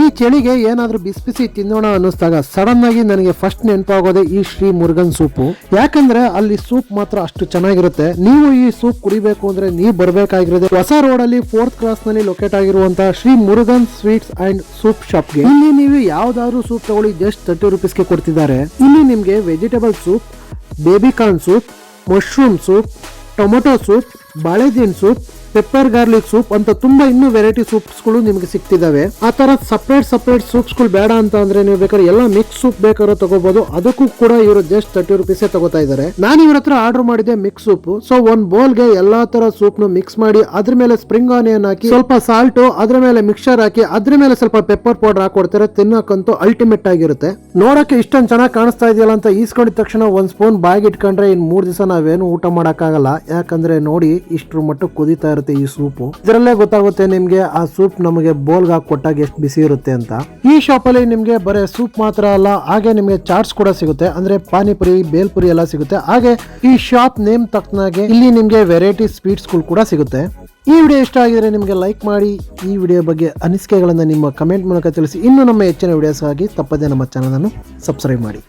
ಈ ಚಳಿಗೆ ಏನಾದರೂ ಬಿಸಿ ಬಿಸಿ ತಿನ್ನೋಣ ಅನ್ನಿಸ್ದಾಗ ಸಡನ್ ಆಗಿ ನನಗೆ ಫಸ್ಟ್ ನೆನಪಾಗೋದೆ ಈ ಶ್ರೀ ಮುರುಗನ್ ಸೂಪು. ಯಾಕಂದ್ರೆ ಅಲ್ಲಿ ಸೂಪ್ ಮಾತ್ರ ಅಷ್ಟು ಚೆನ್ನಾಗಿರುತ್ತೆ. ನೀವು ಈ ಸೂಪ್ ಕುಡಿಬೇಕು ಅಂದ್ರೆ ನೀವು ಬರಬೇಕಾಗಿರೋದು ಹೊಸ ರೋಡ್ ಅಲ್ಲಿ ಫೋರ್ತ್ ಕ್ರಾಸ್ನಲ್ಲಿ ಲೊಕೇಟ್ ಆಗಿರುವಂತಹ Shri Murugan sweets and soup ಶಾಪ್ಗೆ. ಇಲ್ಲಿ ನೀವು ಯಾವ್ದಾದ್ರು ಸೂಪ್ ತಗೊಳ್ಳಿ ಜಸ್ಟ್ ತರ್ಟಿ ರುಪೀಸ್ಗೆ ಕೊಡ್ತಿದ್ದಾರೆ. ಇಲ್ಲಿ ನಿಮ್ಗೆ vegetable soup baby corn soup mushroom soup tomato soup ಬಾಳೆದಿನ್ soup pepper garlic soup ಅಂತ ತುಂಬಾ ಇನ್ನೂ ವೆರೈಟಿ ಸೂಪ್ಸ್ಗಳು ನಿಮಗೆ ಸಿಕ್ತಿದಾವೆ ಆ ತರ ಸಪ್ರೇಟ್ ಸಪ್ರೇಟ್ ಸೂಪ್ಸ್ಗಳು ಬೇಡ ಅಂತ ಅಂದ್ರೆ ನೀವು ಬೇಕಾದ್ರೆ ಎಲ್ಲ ಮಿಕ್ಸ್ ಸೂಪ್ ಬೇಕಾದ್ರೂ ತಗೋಬಹುದು ಅದಕ್ಕೂ ಕೂಡ ಇವರು ಜಸ್ಟ್ ತರ್ಟಿ ರುಪೀಸ್ ತಗೋತಾ ಇದ್ದಾರೆ ನಾನು ಇವ್ರ ಹತ್ರ ಆರ್ಡರ್ ಮಾಡಿದೆ ಮಿಕ್ಸ್ ಸೂಪ್. ಸೊ ಒಂದ್ ಬೌಲ್ಗೆ ಎಲ್ಲಾ ತರ ಸೂಪ್ನ ಮಿಕ್ಸ್ ಮಾಡಿ ಅದ್ರ ಮೇಲೆ ಸ್ಪ್ರಿಂಗ್ ಆನಿಯನ್ ಹಾಕಿ, ಸ್ವಲ್ಪ ಸಾಲ್ಟ್ ಅದ್ರ ಮೇಲೆ ಮಿಕ್ಸರ್ ಹಾಕಿ, ಅದ್ರ ಮೇಲೆ ಸ್ವಲ್ಪ ಪೆಪ್ಪರ್ ಪೌಡರ್ ಹಾಕೊಡ್ತಾರೆ. ತಿನ್ನಕ್ಕಂತೂ ಅಲ್ಟಿಮೇಟ್ ಆಗಿರುತ್ತೆ. ನೋಡಕ್ಕೆ ಇಷ್ಟೊಂದು ಚೆನ್ನಾಗಿ ಕಾಣಿಸ್ತಾ ಇದೆಯಲ್ಲ ಅಂತ ಈಸ್ಕೊಂಡಿದ ತಕ್ಷಣ ಒಂದ್ ಸ್ಪೂನ್ ಬಾಯಿಗೆ ಇಟ್ಕೊಂಡ್ರೆ ಇನ್ ಮೂರ್ ದಿವಸ ನಾವೇನು ಊಟ ಮಾಡಕ್ಕಾಗಲ್ಲ. ಯಾಕಂದ್ರೆ ನೋಡಿ ಇಷ್ಟ್ರ ಮಟ್ಟ ಕುದೀತಾ ಇರುತ್ತೆ ಈ ಸೂಪು. ಇದರಲ್ಲೇ ಗೊತ್ತಾಗುತ್ತೆ ನಿಮ್ಗೆ ಆ ಸೂಪ್ ನಮಗೆ ಬೋಲ್ಗೆ ಹಾಕಿ ಕೊಟ್ಟಾಗ ಎಷ್ಟು ಬಿಸಿ ಇರುತ್ತೆ ಅಂತ. ಈ ಶಾಪ್ ಅಲ್ಲಿ ನಿಮ್ಗೆ ಬರೀ ಸೂಪ್ ಮಾತ್ರ ಅಲ್ಲ, ಹಾಗೆ ನಿಮ್ಗೆ ಚಾಟ್ಸ್ ಕೂಡ ಸಿಗುತ್ತೆ. ಅಂದ್ರೆ ಪಾನಿಪುರಿ, ಬೇಲ್ಪುರಿ ಎಲ್ಲ ಸಿಗುತ್ತೆ. ಹಾಗೆ ಈ ಶಾಪ್ ನೇಮ್ ತಕ್ಕನಾಗೆ ಇಲ್ಲಿ ನಿಮ್ಗೆ ವೆರೈಟಿ ಸ್ವೀಟ್ಸ್ಗಳು ಕೂಡ ಸಿಗುತ್ತೆ. ಈ ವಿಡಿಯೋ ಇಷ್ಟ ಆಗಿದ್ರೆ ನಿಮಗೆ ಲೈಕ್ ಮಾಡಿ. ಈ ವಿಡಿಯೋ ಬಗ್ಗೆ ಅನಿಸಿಕೆಗಳನ್ನು ನಿಮ್ಮ ಕಮೆಂಟ್ ಮೂಲಕ ತಿಳಿಸಿ. ಇನ್ನು ನಮ್ಮ ಹೆಚ್ಚಿನ ವಿಡಿಯೋಸ್ಗಾಗಿ ತಪ್ಪದೇ ನಮ್ಮ ಚಾನಲನ್ನು ಸಬ್ಸ್ಕ್ರೈಬ್ ಮಾಡಿ.